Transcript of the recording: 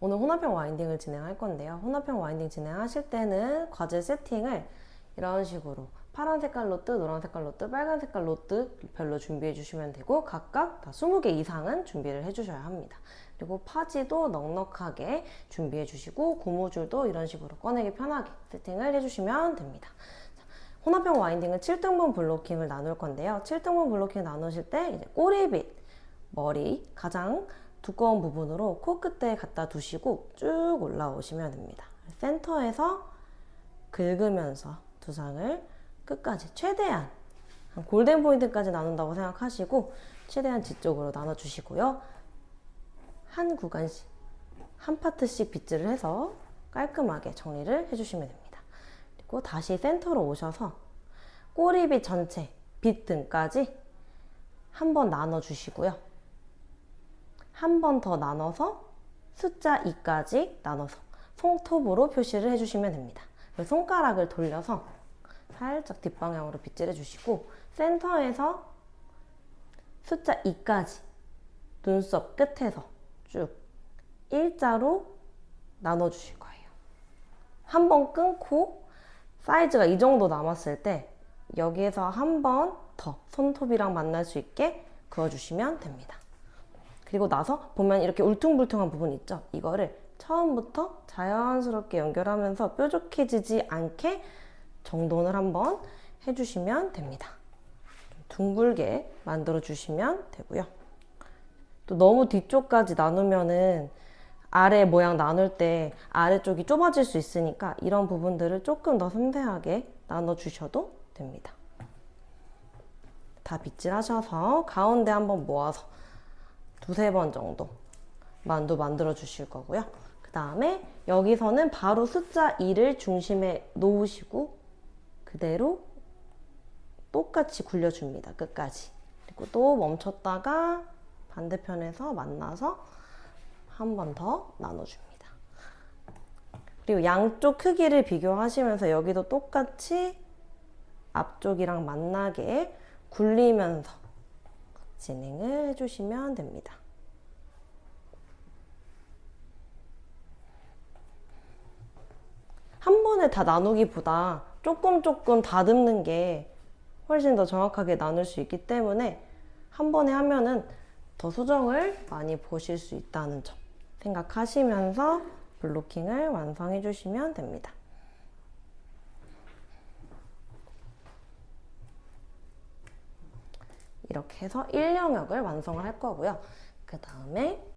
오늘 혼합형 와인딩을 진행할 건데요. 혼합형 와인딩 진행하실 때는 과제 세팅을 이런 식으로 파란 색깔 로트, 노란 색깔 로트, 빨간 색깔 로트 별로 준비해 주시면 되고 각각 다 20개 이상은 준비를 해 주셔야 합니다. 그리고 파지도 넉넉하게 준비해 주시고 고무줄도 이런 식으로 꺼내기 편하게 세팅을 해 주시면 됩니다. 자, 혼합형 와인딩은 7등분 블로킹을 나눌 건데요. 7등분 블로킹 나누실 때 이제 꼬리빗, 머리 가장 두꺼운 부분으로 코끝에 갖다 두시고 쭉 올라오시면 됩니다. 센터에서 긁으면서 두상을 끝까지 최대한 한 골든 포인트까지 나눈다고 생각하시고 최대한 뒤쪽으로 나눠주시고요. 한 구간씩 한 파트씩 빗질을 해서 깔끔하게 정리를 해주시면 됩니다. 그리고 다시 센터로 오셔서 꼬리빗 전체 빗 등까지 한번 나눠주시고요. 한 번 더 나눠서 숫자 2까지 나눠서 손톱으로 표시를 해주시면 됩니다. 손가락을 돌려서 살짝 뒷방향으로 빗질해 주시고 센터에서 숫자 2까지 눈썹 끝에서 쭉 일자로 나눠 주실 거예요. 한 번 끊고 사이즈가 이 정도 남았을 때 여기에서 한 번 더 손톱이랑 만날 수 있게 그어주시면 됩니다. 그리고 나서 보면 이렇게 울퉁불퉁한 부분 있죠? 이거를 처음부터 자연스럽게 연결하면서 뾰족해지지 않게 정돈을 한번 해주시면 됩니다. 좀 둥글게 만들어 주시면 되고요. 또 너무 뒤쪽까지 나누면은 아래 모양 나눌 때 아래쪽이 좁아질 수 있으니까 이런 부분들을 조금 더 섬세하게 나눠 주셔도 됩니다. 다 빗질 하셔서 가운데 한번 모아서 두세 번 정도 만두 만들어 주실 거고요. 그 다음에 여기서는 바로 숫자 2를 중심에 놓으시고 그대로 똑같이 굴려줍니다. 끝까지. 그리고 또 멈췄다가 반대편에서 만나서 한 번 더 나눠줍니다. 그리고 양쪽 크기를 비교하시면서 여기도 똑같이 앞쪽이랑 만나게 굴리면서 진행을 해주시면 됩니다. 한 번에 다 나누기보다 조금 조금 다듬는 게 훨씬 더 정확하게 나눌 수 있기 때문에 한 번에 하면은 더 수정을 많이 보실 수 있다는 점 생각하시면서 블로킹을 완성해 주시면 됩니다. 이렇게 해서 1영역을 완성을 할 거고요. 그 다음에